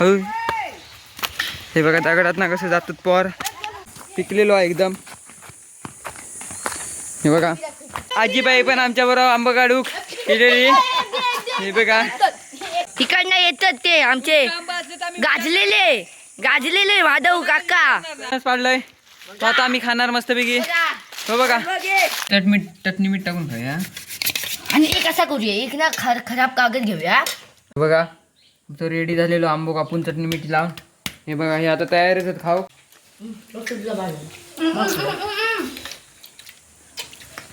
हो हे बघा दगडात ना कसं जातात पोर. पिकलेलो आहे एकदम. हे बघा. आजीबाई पण आमच्या बरोबर आंबा काढू केलेली हे बघा. तिकडनं येतात ते आमचे. गाजलेले. गाजलेले माधव काका. पाडलंय. तो आता आम्ही खाणार मस्तपैकी. हो बघा. चटमीठ चटणी मीठ टाकून खाऊया. आणि एक असा करूया? एक ना खर खराब कागद घेऊया. हे बघा. तो रेडी झालेलो आंबो कापून चटणी मीठ लावून. हे बघा हे आता तयार आहेत खाऊ.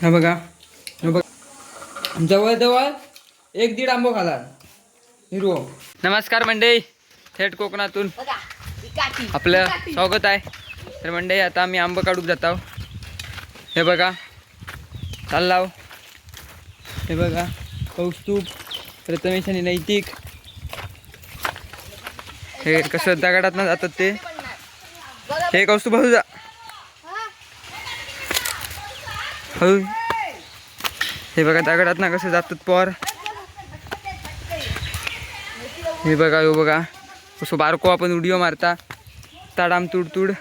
हा बघा हे बघा. जवळ जवळ एक दीड आंबो खाला हिरो. नमस्कार मंडई थेट कोकणातून. आपलं स्वागत आहे. तर मंडई आता आम्ही आंबो काढूक जात आहो हे बघा चाललाव हे बघा कौस्तुभ प्रथमेश आणि नैतिक. हे कसं दगडात ना जातात ते? हे कौस्तुभ भाऊ जा. हे बघा दगडात ना कसं जातात पोर. हे बघा हो बघा. कसं बारको आपण उडिओ मारता. ताडाम तुड तुड.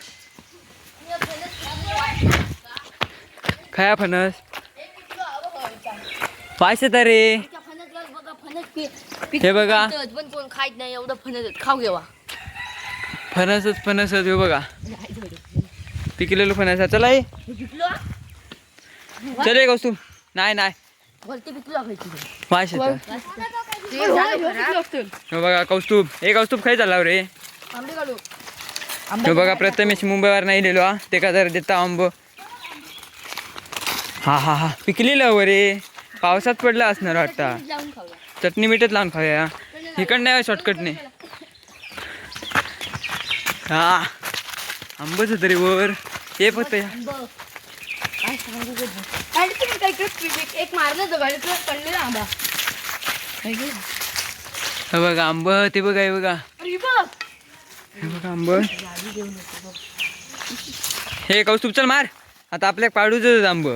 खाया फणस. पायसे रे हे बघा. पण कोण खात नाही एवढं फणस खाऊ घेवा. फणसच फणसच हे बघा. पिकलेलं फणस आहे. चला ये. चल ये कौस्तुभ नाही नाही. ते झालं. हे बघा कौस्तुभ. हे कौस्तुभ खाय चालला रे. काढू हे बघा प्रथमेश मुंबईवर नाही लिहिलो हा. ते का जरा देता आंब. हा हा हा. पिकलेलं रे. पावसात पडलं असणार वाटतं. चटणी मीठच लावून खाऊया इकडं नाही शॉर्टकटने हा. आंबच तरी वर. हे फक्त या. एक मारलं आंबा बघा आंब ते बघा हे बघा. हे बघा आंब. हे कौस्तुभ चल मार. आता आपल्या पाडूच आंब.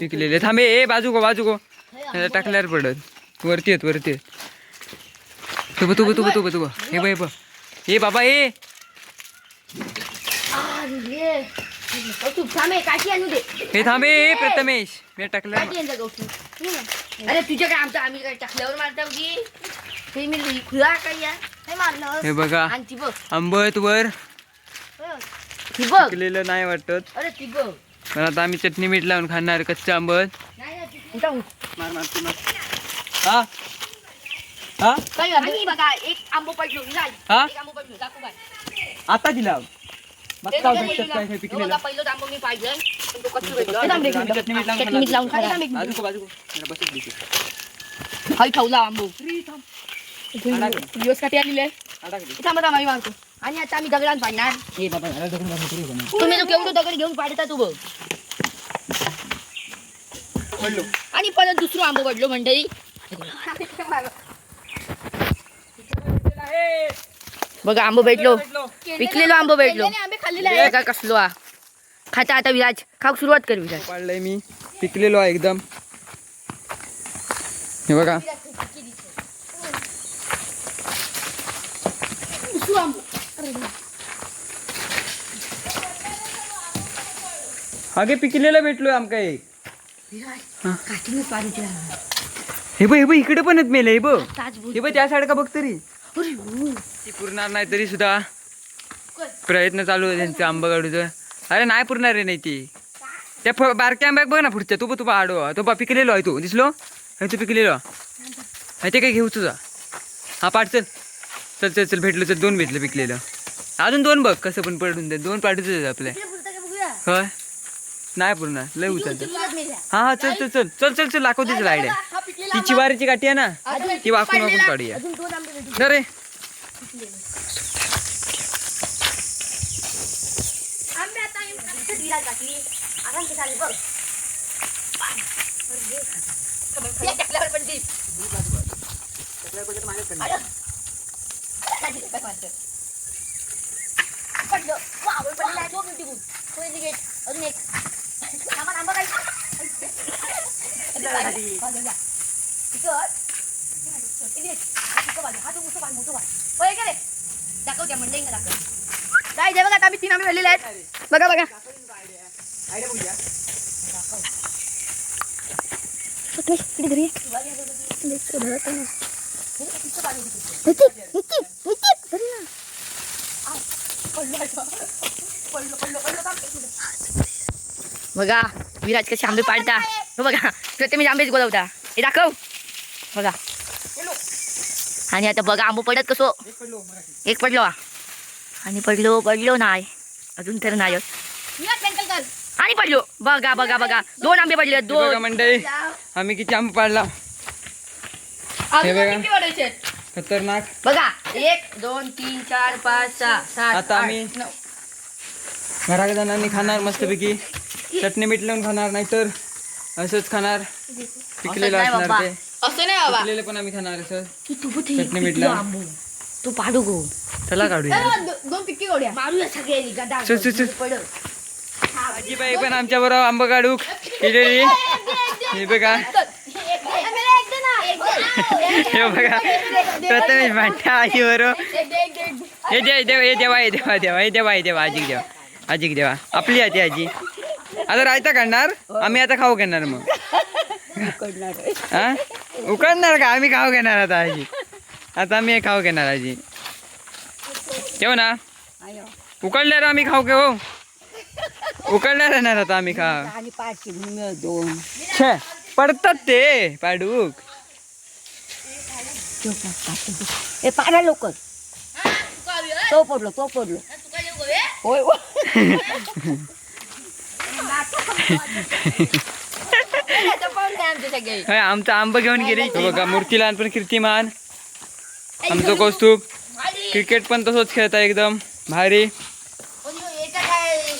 पिकलेले. थांबे ए बाजू गो बाजू गो त्याला टाकल्यावर पडत. वरती येत वरती येत तुब तुब तुब तुब तुब हे बघ हे बघ. हे बाबा ए अरे तू थांबे काठी आणू दे. हे थांबे ए प्रथमेश. मी टाकलं. अरे तुझ्या काय आमचं आम्ही काय टाकल्यावर मारता की हे मी खुला काय या हे मारलं हे बघा. आणि ती बघ. आंब आहेत वर ती बघ. पिकलेलं नाही वाटत. अरे ती बघ. पण आता आम्ही चटणी मीठ लावून खाणार कच्चे आंबट. मार मार तू मार. हा हा काय आणि बघा एक आंबो पडलो नाही हा एक आंबो पडलो दाखव काय आता दिला मग ते काय बघा भेटतात काय हे पहिलं- पिकलेलं बघा, पहिलं आंबो मी पाहिजे पण तो कच्चं भेटलं. आम्ही चटणी मीठ लावून चटणी मीठ लावून खाणार. खाणार. बाजू को, बाजू को. जरा बसत दिसू. हाय ठेवला आंबो? दिवस काठी आलेले आला का? थांबा थांबा मी मारतो आणि आता आम्ही दगडात पाडणार ए बाबा, याला बसा, तरी होणार. तुम्ही तो केवढं दगड घेऊन पाडता तू बघ पडलो. आणि परत दुसरं आंबो पडलो मंडळी बघा आंबो भेटलो. पिकलेलो आंबो भेटलो. बघा कसलो हा. खाता आता विराज. खाऊ सुरुवात कर विराज. पाडलंय मी. पिकलेलो आहे एकदम. हे बघा. अगे पिकलेलं भेटलोय आमका एक. हे बघ हे बघ इकडे पण मेले हे बघ. हे बघ त्या साईड का बघ तरी. ती पुरणार नाही तरी सुद्धा. प्रयत्न चालू आहे त्यांचं आंबा काढूचं अरे नाही पुरणार रे नाही ती. त्या बारक्या आंब्याक बघ ना पुढच्या. तू तू आडो तो बा पिकलेलो आहे तू. दिसलो? हे तू पिकलेलो? आहे ते काय घेऊ तुझा. हा पाठ चल. चल चल चल भेटलं चल दोन भेटलं पिकलेलं. अजून दोन बघ कसं पण पडून दे. दोन पाठवतो आपल्या होय? नाही पुरणार. लय उचलतं हा हा चल चल चल चल चल चल दाखव तिचं आयडिया ती चिवारीची काठी आहे ना ती वाकून वाकून काढूया. ना रे. अजून एक. आंबा आंबा काय काय जे बघा आम्ही तीन आंबे वेळलेले आहेत बघा बघा इकडे घरी. बघा विराज कसे आंबे पाडता हो बघा प्रथमेश आंबेच गोलवता हे दाखव बघा. आणि आता बघा आंबो पडत कसो. एक पडलो. आणि पडलो पडलो नाही. अजून तर नाही. आणि पडलो. बघा बघा बघा. दोन आंबे पडले दोन. मंडळी आम्ही किती आंबा पाडला. बघा. खतरनाक. बघा. एक दोन तीन चार पाच सहा सात आता आम्ही-. घराकडे जाणार खाणार मस्तपैकी. चटणी मीठ लावून खाणार नाहीतर असंच खाणार. पिकलेलं असणार. ते. असं नाही बाबा. पिकलेलं पण आम्ही खाणार असं तू तू कुठे? चटणी मीठ. आंबो. तू पाडू गो. चला काढूया. दोन पिक्की मारूया सगळे गदा चल, चल, चल. पडत आजीबाई पण आमच्या बरोबर आंबा काढू केलेली हे बघा. हे बघा. प्रथमेश भांडा आजी बरोबर हे दे देवा हे देवा हे देवा देवा हे देवा हे देवा आजीक देवा. आजीक देवा. आपली आजी आजी. आता रायता काढणार? आम्ही आता खाऊ घेणार मग. हा? उकडणार का? आम्ही खाऊ घेणार आता आजी. आता आम्ही हे खाऊ घेणार आजी. ठेव ना. उकडल्यावर आम्ही खाऊ घेऊ उकडल्या राहणार आता आम्ही खा. आणि पाच दोन. छे पडतात ते पाडूक. ए पाडा लवकर. तो पडलो तो पडलो. होय. होय, आमचं आंब घेऊन गेली. बघा मूर्ती लहानपण कीर्तिमान. आमचं कौस्तुभ. क्रिकेट पण तसंच खेळता एकदम. भारी.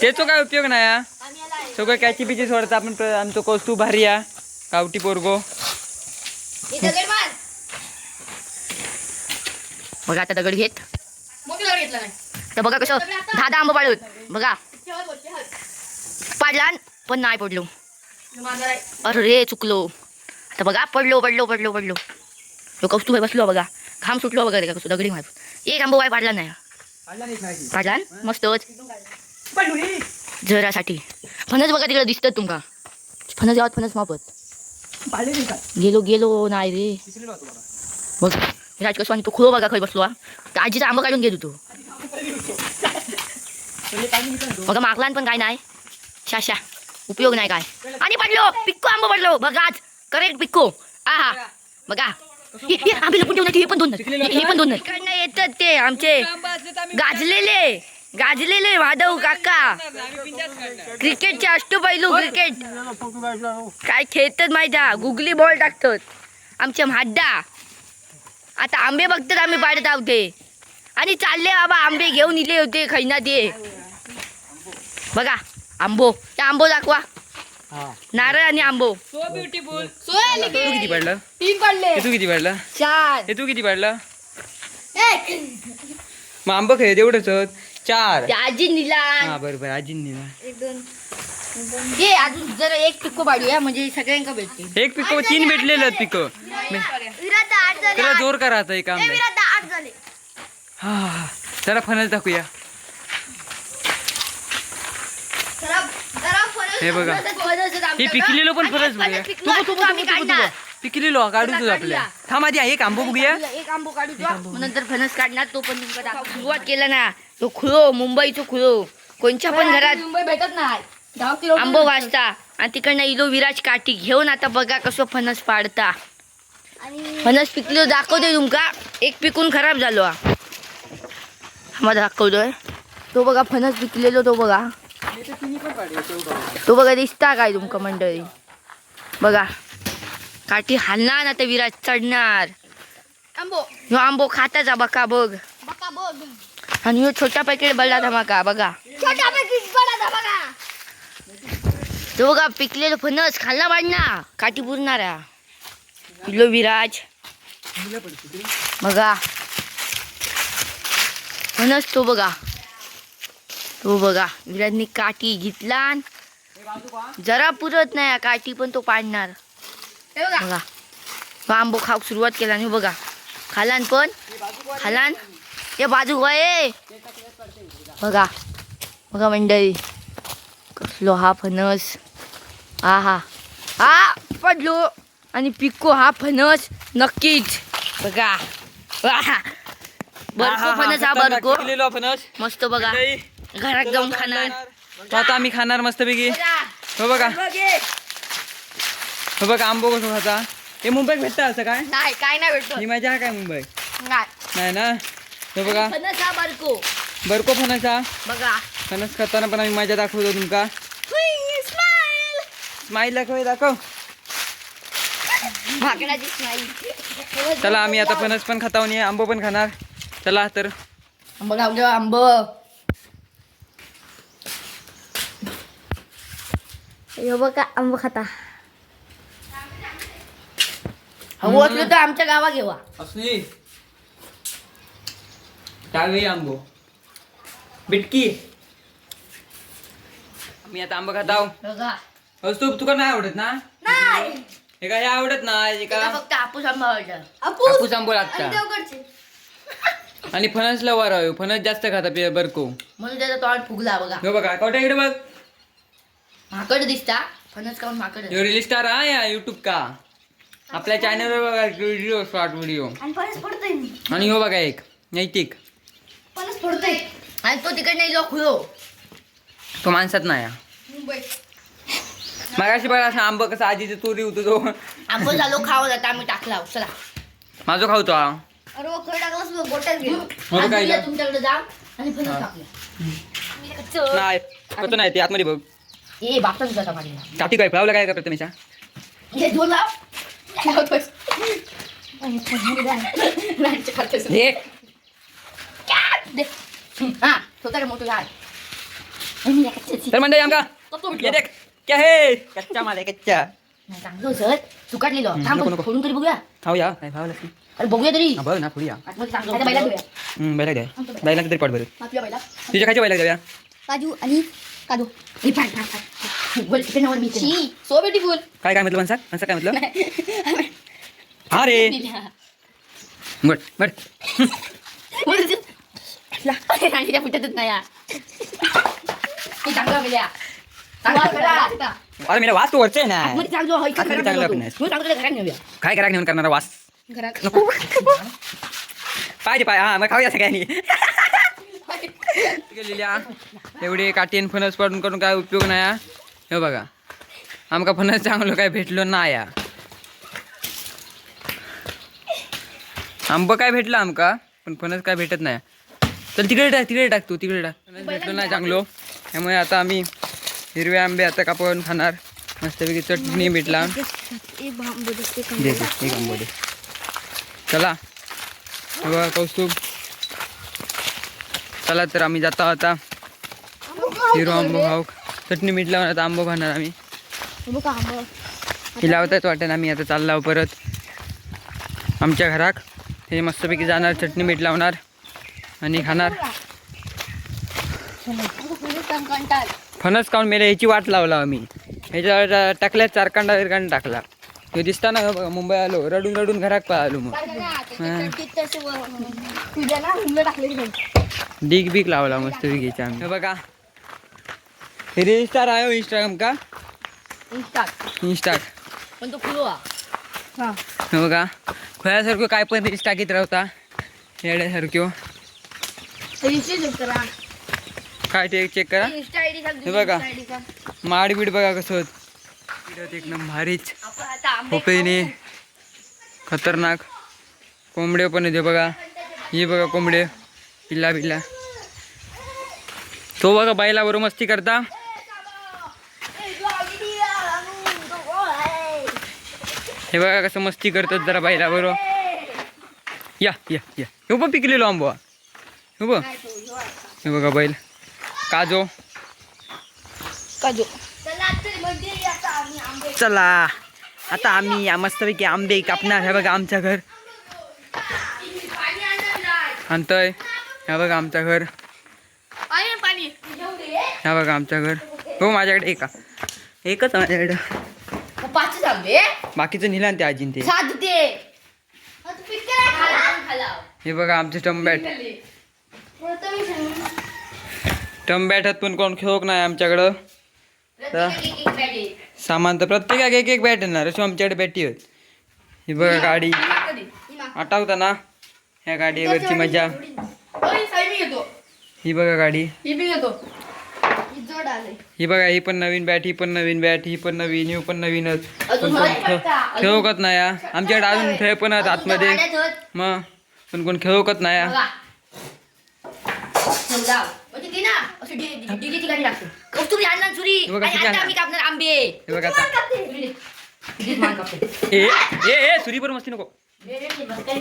त्याचा काय उपयोग नाही सगळं कॅची बिची सोडता आपण आमचं कौस्तुभ भारी या गावठी पोरगो. बघा आता दगड घेत. तर बघा कसं दहा दहा आंबा पाडून. बघा. पाडला पण नाही पडलो. अरे चुकलो. आता बघा पडलो पडलो पडलो पडलो. तो भाई बसलो बघा. घाम सुटलो बघा ते दगडी मारून एक आंबो बाय पाडला नाही. पाडला? मस्तच जरासाठी. फणस बघा तिकडे दिसतात तुमका. फणस गावात फणस मापत. गेलो गेलो नाही रे. बघ राजकसो आणि तू खुलो बघा खय बसलो हा. आजीचा आंबा काढून घेतो तू बघा मागला पण काय नाही. शाशा उपयोग नाही काय. आणि पडलो. पिक्को आंबा पडलो. बघाच करेक्ट पिक्को. आहा बघा. आंबे लपून हे पण दोन. हे पण दोन. येतात ते आमचे. गाजलेले. गाजलेले माधव काका. क्रिकेटचे अष्टपैलू क्रिकेट. काय खेळतात माहिती आहे? गुगली बॉल टाकतात. आमच्या म्हाड्डा. आता आंबे बघतात आम्ही पाडत आहोत. आणि चालले बाबा आंबे घेऊन इले होते खैना ते. बघा. आंबो. ते आंबो दाखवा. नारळ आणि आंबो. So beautiful. तू किती पडलं? तीन पडले. हे तू किती पडलं? चार. हे तू किती पडलं? मग आंबा खेळ तेवढंच. चार. ते आजी निला. हा बरोबर आजींनी ना हे अजून जरा एक पिक्को पाडूया म्हणजे सगळ्यांका भेटते एक पिको तीन भेटलेलं पिको. त्याला जोर करा आता एक आंबे. हा हा. जरा फणस दाखवूया. हे बघा. हे पिकलेलं पण फणस बघूया. तू तू तू तू तू पिकलेलो काढू तुझं आपल्या थांब आधी एक आंबो बघूया. एक आंबो काढू नंतर फणस काढणार तो पण तुमका दाखव. सुरुवात केला ना तो खुलो मुंबईचो खुलो कोणच्या पण घरात मुंबई भेटत नाही. आंबो वाजता आणि तिकडनं इलो विराज काठी घेऊन आता बघा कसं फणस पाडता. फणस पिकलो दाखवते तुमका. एक पिकून खराब झालो. हा आम्हाला दाखवतोय. तो बघा फणस पिकलेलो तो बघा. तो बघा दिसता काय तुमका मंडळी? बघा. काठी हालणार आता विराज चढणार. आंबो. ह्यो आंबो खाताचा बका बघ. बका बघ. आणि ह्यो छोटा पॅकेट बल्ला धमाका बघा. तो बघा पिकलेलं फणस खाल्ला पाडना काठी पुरणारा. पिलो विराज. बघा. फणस तो बघा. तो बघा विराजनी काठी घेतला जरा पुरत नाही काठी पण तो पाडणार. हे बघा. आंबो खाऊक सुरुवात केला आणि बघा. खालान पण खालान ये बाजू वय बघा. बघा मंडळी कसलो हा फणस. हा हा. हा पडलो. आणि पिको हा फणस नक्कीच. बघा. बरको फणस हा बरको मस्त बघा. घरात जाऊन खाणार. तो आता आम्ही खाणार मस्तपैकी. बघा. हो बघा. बघे. हो बघा आंबो कसं खाता? हे मुंबईत भेटतं असं काय? नाही काय नाही भेटतो. ही माझ्या काय मुंबई? नाही. नाही ना? हो बघा. फणस हा बरको. बरको फणसा. बघा. फणस खाताना पण आम्ही मजा दाखवतो तुमका. स्माईल दाखव हे दाखव. भाकडाची स्माईल चला आम्ही आता फणस पण आणि आंबो पण खाणार. चला तर. आंब खाऊ द्या आंब. हे बघा आंबा खाता. हवं असलं तर आमच्या गावा घेवा. असली. आंबो. बिटकी. मी आता आंबा खाताव बघा. तू तुका नाही आवडत ना? नाही. हे काय आवडत ना हे का फक्त हापूस आंबा आवडतं हापूस. आंबो लागता. आणि फणसला वर आहे. फणस जास्त खाता पे बरको म्हणून त्याचा तोंड फुगला बघा. हो बघा कवट्या इकडे बघ. माकड दिसता फणस खाऊन माकड. यो रिलीज स्टार हा या युट्यूब का? आपल्या चॅनलवर बघा व्हिडिओ शॉर्ट व्हिडिओ आणि परत पडतोय मी. आणि हो बघा एक नैतिक. परत पडतोय आणि तो तिकडे नाही लोक खुलो. तो माणसात नाही मुंबई. मगाशी बघा असं आंब कसं आजीचं चोरी होतो तो आंब झालो खावं जाता आम्ही टाकला चला. माझं खावतो हा. अरे वो खरं टाकलास बघ, गोट्यात गेलो. हो आणि काय? तुमच्याकडे जा आणि फणस टाकलं नाही ते आतमध्ये बघ. ए बापचा मारला काठी काय फळावलं काय का प्रथमेशा हे लावतोस. खातोस. हे मोठं झाड. तर मंडळी आमका. देख क्या हे? कच्चा माल आहे कच्चा. नाही, चांगलं सर. थांब तरी बघूया. खाऊया. काय अरे बघूया तरी. बघ ना बैला बैला द्या बैला पाठ बरं आपल्या बैला तुझ्या खायच्या बैला द्या काजू आणि काजू. मी सो ब्युटिफुल. काय काय म्हटलं म्हणसा म्हणसा काय म्हटलं? हा रे. बट बट राणीच्या फुटतच नाही. हे चांगलं मिळ्या. अरे मेरा वास तो वरचे आहे ना काय करा घेऊन करणारा वास? घरात. पाहिजे पाय. हा मग खाऊया सगळ्यांनी. गेलेल्या. एवढे काटीन फणस पडून करून काय उपयोग नाही हा. हे बघा. आमका फणस चांगलं काय भेटलो नाही या आंब काय भेटलं आमका? पण फणस काय भेटत नाही. चल तिकडे टाक तिकडे टाक तू तिकडे टाक. फणस भेटलो नाही चांगलो. त्यामुळे आता आम्ही हिरवे आंबे आता कापून खाणार. मस्तपैकी चटणी भेटला. चला. बघा कौस्तुभ. चला तर आम्ही जाता आता. हिरो आंबो खाऊ चटणी मीठ लावून आता आंबो खाणार आम्ही. ही लावतात वाटेन आम्ही आता चाललो परत. आमच्या घराक. हे मस्तपैकी जाणार चटणी मीठ लावणार आणि खाणार. फणस खाऊन मेले ह्याची वाट लावला आम्ही. ह्याच्यावर टाकल्या चारकांडा विरकांड टाकला. हे दिसता ना बघा मुंबई आलो रडून रडून घरात पळालो मग. डिग बिग लावला मस्त विगीचा आम्ही. हे बघा. हे रेजिस्टार आहे हो इंस्टाग्राम का? इंस्टा इंस्टा पण तो खुलो हा हा. हे बघा. खोयासारखं काय पण रील्स टाकीत राहता येड्यासारखं इन्स्टा चेक करा. काय ते चेक करा? हे बघा. माड बीड बघा कसं होत. बीड एकदम भारीच. होपेने खतरनाक. कोंबडे पण येते बघा. हे बघा कोंबडे. पिल्ला पिल्ला तो बघा बरोबर मस्ती करता. हे बघा कसं मस्ती करतात जरा बाईला बरोबर या या या. हे बघ पिकलेलो आंबो. हा. हे बघ. हे बघा बैल. काजो. काजू. चला. आता आम्ही या मस्तपैकी आंबे कापणार. हे बघा आमच्या घर. आणतोय. हे बघा आमचं घर. पाणी पाणी. हे बघा आमचं घर. हो माझ्याकडे एका. एकच माझ्याकडे. बाकीचं नेलं ते आजीन ते. हे बघा आमचे टोमॅट टंब्याठात पण कोण खेळोक नाही आमच्याकडं. सामान तर प्रत्येकाक एक एक बॅट येणार. अशी आमच्याकडे बॅटी होत ही बघा गाडी. आठवता ना? ह्या गाडीवरची मजा. ही बघा गाडी. ही मी घेतो ही जोड आले ही बघा ही पण नवीन बॅट ही पण नवीन बॅट ही पण नवीन ही पण नवीनच. अजून मला नाही हा. आमच्याकडे अजून खेळ पण आहेत आतमध्ये. मग पण कोण खेळोकत नाही हा. म्हणजे ती ना. अशी डी- डी- डीजेची गाणी लागते कौस्तुभी आणला सुरी हे बघा आणि किती आता आणला. आम्ही कापणार आंबे. हे बघा आता. किती मान कापते. ए ए ए सुरी पण मस्ती नको.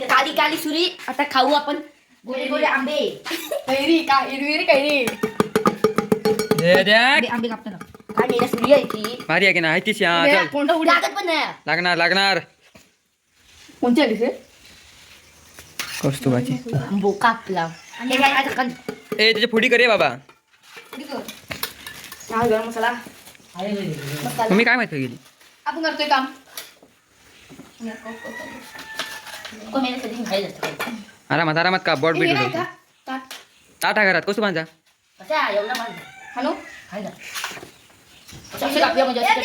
काली काली सुरी. आता खाऊ आपण. गोडे गोडे आंबे कैरी का हिरवी कैरी दे द्या. आंबे आंबे कापताना काय नाही सुरी आहे ती भारी आहे की नाही तीच हा चल कोणतं उडी लागत पण नाही लागणार लागणार कोणती आली रे कौस्तुभाची आंबो कापला हे काय आता कं- ए त्याची फोडी करे बाबा हा गरम मसाला मसाला तुम्ही काय माहिती गेली आपण करतोय काम कोण कधी खायला. आरामात आरामात का? बॉट शकतो का? ताट. टाटा घरात कसं बांधा? म्हणजे असं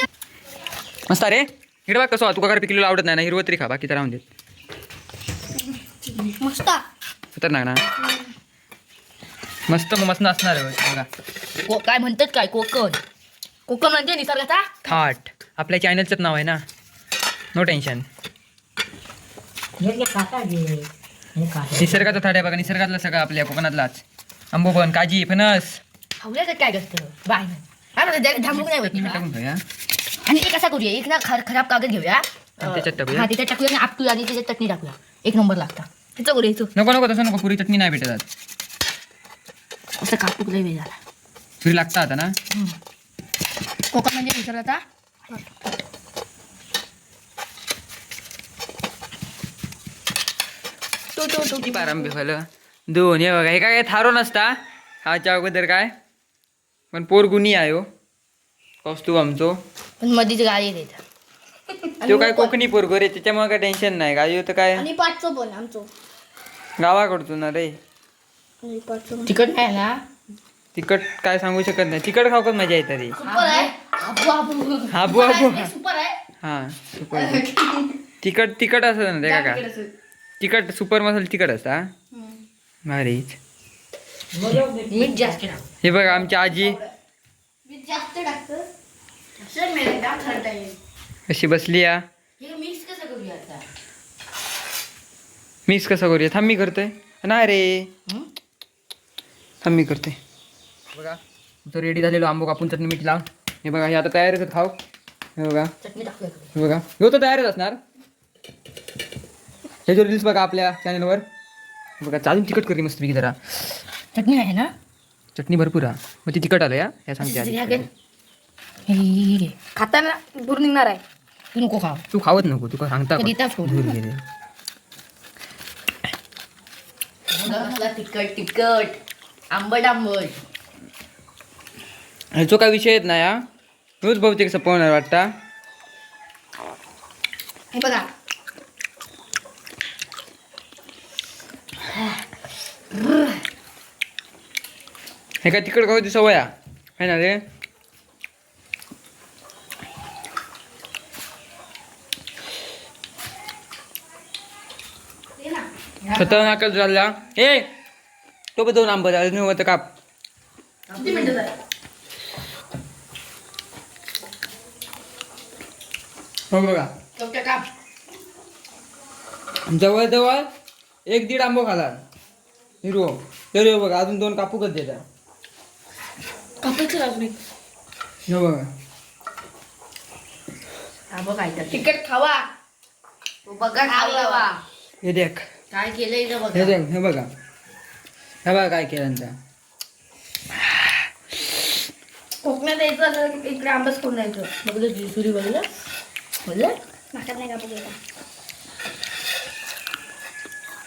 मस्त रे. हिरवा कसं तुका काय पिकलेलं आवडत नाही ना? हिरवं तरी खा बाकी तर राहून देत मस्त. खतरनाक ना? मस्त मस्त असणार आहे बघा काय म्हणतात काय? कोकण. कोकण म्हणजे निसर्गाचा? थाट. आपल्या चॅनलचंच नाव आहे ना? नो टेन्शन निसर्गाचा थाट आहे बघा निसर्गातला सगळं आपल्या कोकणातलाच. आंबो पण काजी फणस. काय करतं बाय हा ना त्याला थांबूक नाही होत ना. टाकून ठेवूया आणि एक असा करूया? एक ना खर खराब कागद घेऊया. आणि त्याच्यात टाकूया? हा त्याच्यात टाकूया आणि आपटूया आणि त्याच्यात चटणी टाकूया. एक नंबर लागता. करूया इथं नको नको तसं नको. पुरी चटणी नाही भेटत आज. असं कापूक लय वेळ झाला. पुरी लागता आता ना? कोकण म्हणजे तो तो तो पारंबी फलं दोन हे बघा हे काय थारो नसता? ह्याच्या अगोदर काय? पण पोर गुणी आहे हो. कौस्तुभ आमचो. पण मधीच गाडी देतात. तो काय कोकणी पोरगो रे त्याच्यामुळे काय टेन्शन नाही. काय तर काय? आणि पाचचं पण आमचं. गावाकडतो ना रे. तिकट नाही ना? तिकट काय सांगू शकत नाही. तिकट खाऊकच मजा येते रे. सुपर आहे. हा सुपर तिकट तिकट असत ना ते का तिकट सुपर मसाला तिकट असता? भारीच मीठ जास्त टाक. हे बघा आमची आजी. कशी बसली या. हे मिक्स कसं करूया आता? मिक्स कसं करूया? थांब मी करतोय. नाही रे. हं? थांब मी करते बघा तो रेडी झालेलो आंबो कापून चटणी मीठ लाव हे बघा हे आता तयारच खाऊ. हे बघा. हे बघा. ह्यो तर तयारच असणार. हे जो रील्स बघा आपल्या चॅनलवर बघा चालून तिखट करी मस्त मी जरा. चटणी आहे ना? चटणी भरपूर हा. मग ती तिखट आलं या. या सांगते हे आधी. हे. खाताना दूर निघणार आहे. तू नको खाव तू खावत नको तुका सांगता कधी का? दूर गेले. तिखट तिखट. आंबट आंबट. ह्याचो काय विषय येत नाही हा. ह्योच बहुतेक सपवणार वाटता. हे बघा. हे काय तिकड खाऊ सवय आहे ना रे. ते ना खतरनाकच झाला. हे तो पण दोन आंबा अजून होतं काप. हो बघा. जवळजवळ एक दीड आंबो खाला. हिरो तरी बघा अजून दोन कापू कधी देता कापायचं अजून हो बघा. तर तिकट खावा. तू बघा खावा. हे देख. काय केलंय इथं हे बघा देख हे बघा. हे बघा काय केलं त्यांचा कोकणात यायचं असं की इकडे आंबाच करून यायचं. बघलं की सुरी बघलं बघलं नाकात नाही कापू गेला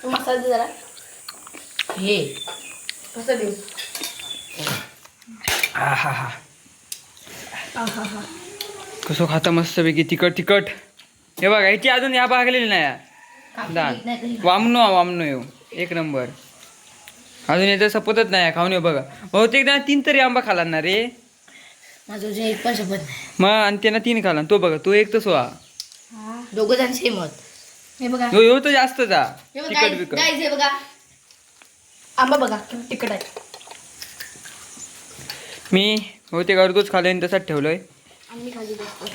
तो मसाला दे जरा. हे. कसं देऊ? हा हा हा हा हा हा कसं खाता मस्तपैकी तिखट तिखट. हे बघा ह्याची अजून या भागलेली नाही. तरी. वामनो वामनो येऊ. एक नंबर. अजून याचा सपोतच नाही खाऊन येऊ बघा. बहुतेक ना तीन तरी आंबा खाला ना रे. एक पण शपथ मग आणि त्यानं तीन खाला तो बघा तो एक तर सोहा दोघं जण हे यो यो तर जास्त जा हे तिकट बिकट हे बघा. आंबा बघा तिखट आहे. मी बहुतेक अर्धच खाल्लं आणि तसाच खाली बसतो.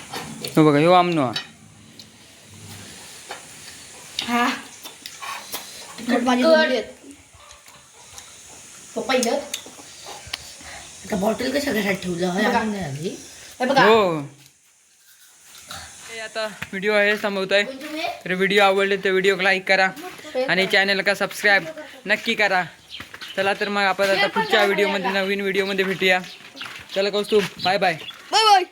हो बघा ह्यो आमनो. हा. हा आता बॉटल कशा घरात ठेवलं? हे. हे हो हे. व्हिडिओ आहे तर व्हिडिओ आवडले तर व्हिडिओ लाईक करा आणि चॅनल का सबस्क्राईब नक्की करा. चला तर मग आपण आता पुढच्या व्हिडिओमध्ये नवीन व्हिडिओमध्ये भेटूया. चला Kaustubh bye bye bye bye